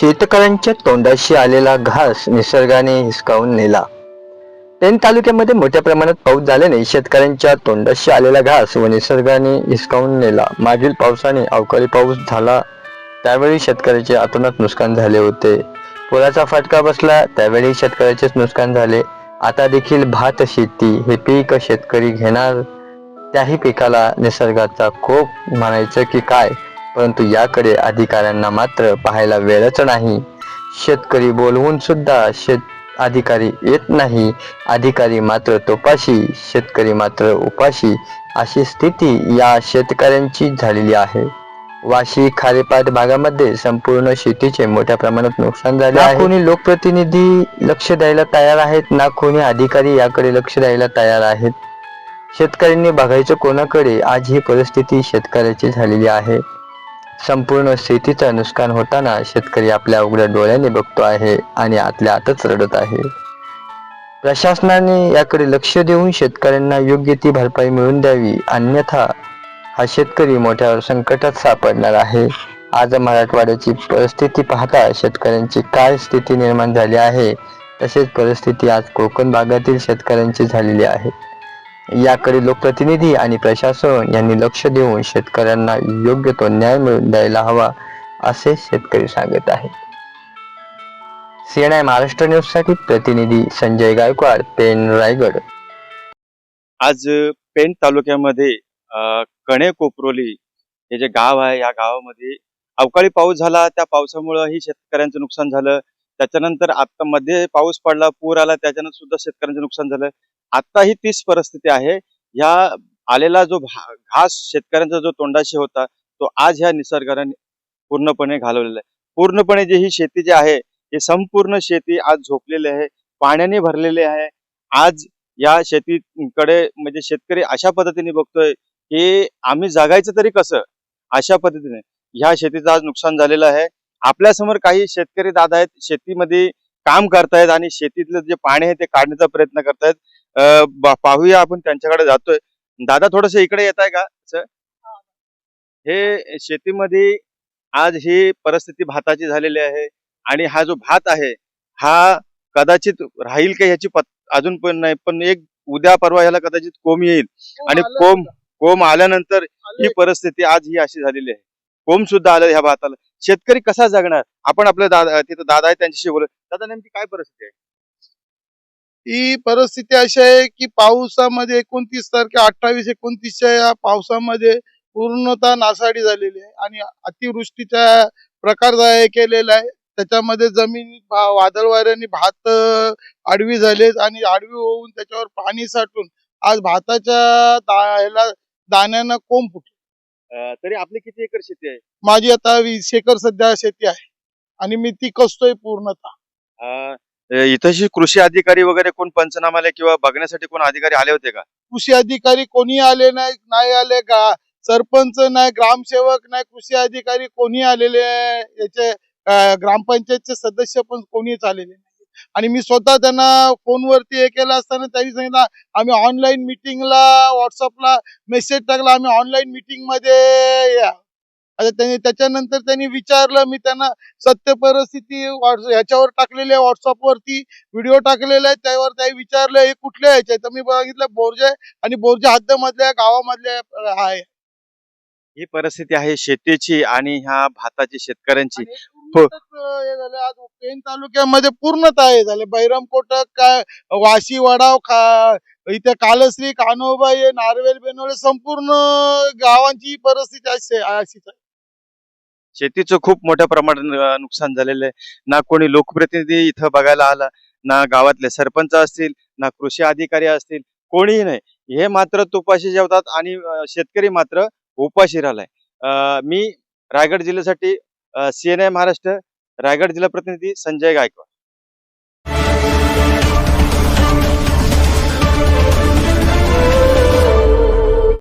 शेतकऱ्यांच्या तोंडाशी आलेला घास निसर्गाने हिसकावून नेला. पेन तालुक्यामध्ये मोठ्या प्रमाणात पाऊस झाल्याने शेतकऱ्यांच्या तोंडाशी आलेला घास व निसर्गाने हिसकावून नेला. मागील पावसाने अवकाळी पाऊस झाला. त्यावेळी शेतकऱ्याचे अतोनात नुकसान झाले होते. पुराचा फटका बसला. त्यावेळी शेतकऱ्याचेच नुकसान झाले. आता देखील भात शेती हे पीक शेतकरी घेणार. त्याही पिकाला निसर्गाचा कोप म्हणायचं की काय? परंतु याकडे अधिकाऱ्यांना मात्र पाहायला वेळच नाही. शेतकरी बोलवून सुद्धा शेत अधिकारी येत नाही. अधिकारी मात्र तोपाशी शेतकरी मात्र उपाशी अशी स्थिती या शेतकऱ्यांची झालेली आहे. वाशी खारेपाट भागामध्ये संपूर्ण शेतीचे मोठ्या प्रमाणात नुकसान झाले आहे. कोणी लोकप्रतिनिधी लक्ष द्यायला तयार आहेत ना कोणी अधिकारी याकडे लक्ष द्यायला तयार आहेत. शेतकऱ्यांनी बघायचं कोणाकडे आज ही परिस्थिती शेतकऱ्याची झालेली आहे. संपूर्ण शेतीचं नुकसान होताना शेतकरी आपल्या उघड्या डोळ्याने बघतो आहे आणि आतल्या आतच रडत आहे. प्रशासनाने याकडे लक्ष देऊन शेतकऱ्यांना योग्य ती भरपाई मिळवून द्यावी. अन्यथा हा शेतकरी मोठ्या संकटात सापडणार आहे. आज मराठवाड्याची परिस्थिती पाहता शेतकऱ्यांची काय स्थिती निर्माण झाली आहे तसेच परिस्थिती आज कोकण भागातील शेतकऱ्यांची झालेली आहे. याकडे लोकप्रतिनिधी आणि प्रशासन यांनी लक्ष देऊन शेतकऱ्यांना योग्य तो न्याय मिळवून द्यायला हवा असे शेतकरी सांगत आहेत. सीएनआय महाराष्ट्र न्यूजसाठी प्रतिनिधी संजय गायकवाड पेन रायगड. आज पेण तालुक्यामध्ये कणे कोपरोली हे जे गाव आहे या गावामध्ये अवकाळी पाऊस झाला. त्या पावसामुळं ही शेतकऱ्यांचं नुकसान झालं. त्याच्यानंतर आता मध्ये पाऊस पडला पूर आला त्याच्यानंतर सुद्धा शेतकऱ्यांचं नुकसान झालं. आता ही तीच परिस्थिती आहे. ह्या आलेला जो घास शेतकऱ्यांचा जो तोंडाशी होता तो आज ह्या निसर्गाने पूर्णपणे घालवलेला आहे. पूर्णपणे जी ही शेती जी आहे ही संपूर्ण शेती आज झोपलेली आहे पाण्याने भरलेली आहे. आज या शेतीकडे म्हणजे शेतकरी अशा पद्धतीने बघतोय की आम्ही जगायचं तरी कसं? अशा पद्धतीने. ह्या शेतीचं आज नुकसान झालेलं आहे. आपल्यासमोर काही शेतकरी दादा आहेत शेतीमध्ये काम करतायत आणि शेतीतलं जे पाणी आहे ते काढण्याचा प्रयत्न करतायत. पाहूया आपण त्यांच्याकडे जातोय. दादा थोडस इकडे येत आहे का? हे शेतीमध्ये आज ही परिस्थिती भाताची झालेली आहे आणि हा जो भात आहे हा कदाचित राहील का ह्याची पत अजून पण नाही पण एक उद्या परवा ह्याला कदाचित कोंब येईल. आणि कोंब कोंब आल्यानंतर ही परिस्थिती आज ही अशी झालेली आहे. कोंब सुद्धा आलं ह्या भाताला. शेतकरी कसा जगणार? आपण आपल्या दादा तिथं दादा आहे त्यांच्याशी बोलू. दादा नेमकी काय परिस्थिती आहे? ही परिस्थिती अशी आहे की पावसामध्ये एकोणतीस तारखे अठ्ठावीस एकोणतीसच्या या पावसामध्ये पूर्णतः नासाडी झालेली आहे आणि अतिवृष्टीचा प्रकार केलेला आहे. त्याच्यामध्ये जमीन वादळ वाऱ्याने भात आडवी झालेत आणि आडवी होऊन त्याच्यावर पाणी साठून आज भाताच्या दा- दाण्यानं कोंब फुटले. तरी आपली किती एकर शेती आहे? माझी आता वीस एकर सध्या शेती आहे आणि मी ती कसतोय पूर्णतः. इथंशी कृषी अधिकारी वगैरे कोण पंचनामाले किंवा बघण्यासाठी कोण अधिकारी आले होते का? कृषी अधिकारी कोणी आले नाही नाही आले का? सरपंच नाही ग्रामसेवक नाही कृषी अधिकारी कोणी आलेले याचे ग्रामपंचायतचे सदस्य पण कोणीच आलेले नाही. आणि मी स्वतः त्यांना फोनवरती हे केलं असताना त्यांनी सांगितलं आम्ही ऑनलाईन मिटिंगला व्हॉट्सअपला मेसेज टाकला आम्ही ऑनलाईन मिटिंगमध्ये या. आता त्यांनी त्याच्यानंतर त्यांनी विचारलं मी त्यांना सत्य परिस्थिती ह्याच्यावर टाकलेली आहे व्हॉट्सअपवरती व्हिडिओ टाकलेला आहे त्यावर त्यांनी विचारलं हे कुठले ह्याचे तर मी बघितलं बोरजे आणि बोरजे हद्दमधल्या गावामधल्या आहे. ही परिस्थिती आहे शेतीची आणि ह्या भाताची शेतकऱ्यांची. हे. झालं आज पेन तालुक्यामध्ये पूर्णतः हे झालं. बैरम कोटक काय वाशी वडाव खा इथे कालश्री कान्होबा हे नारवेल बेनोळे संपूर्ण गावांची परिस्थिती अशी आहे. शेतीचं खूप मोठ्या प्रमाणात नुकसान झालेलं आहे. ना कोणी लोकप्रतिनिधी इथं बघायला आला ना गावातले सरपंच असतील ना कृषी अधिकारी असतील कोणीही नाही. हे मात्र तुपाशी जेवतात आणि शेतकरी मात्र उपाशी राहिलाय. अं, मी रायगड जिल्ह्यासाठी सीएनआय महाराष्ट्र रायगड जिल्हा प्रतिनिधी संजय गायकवाड.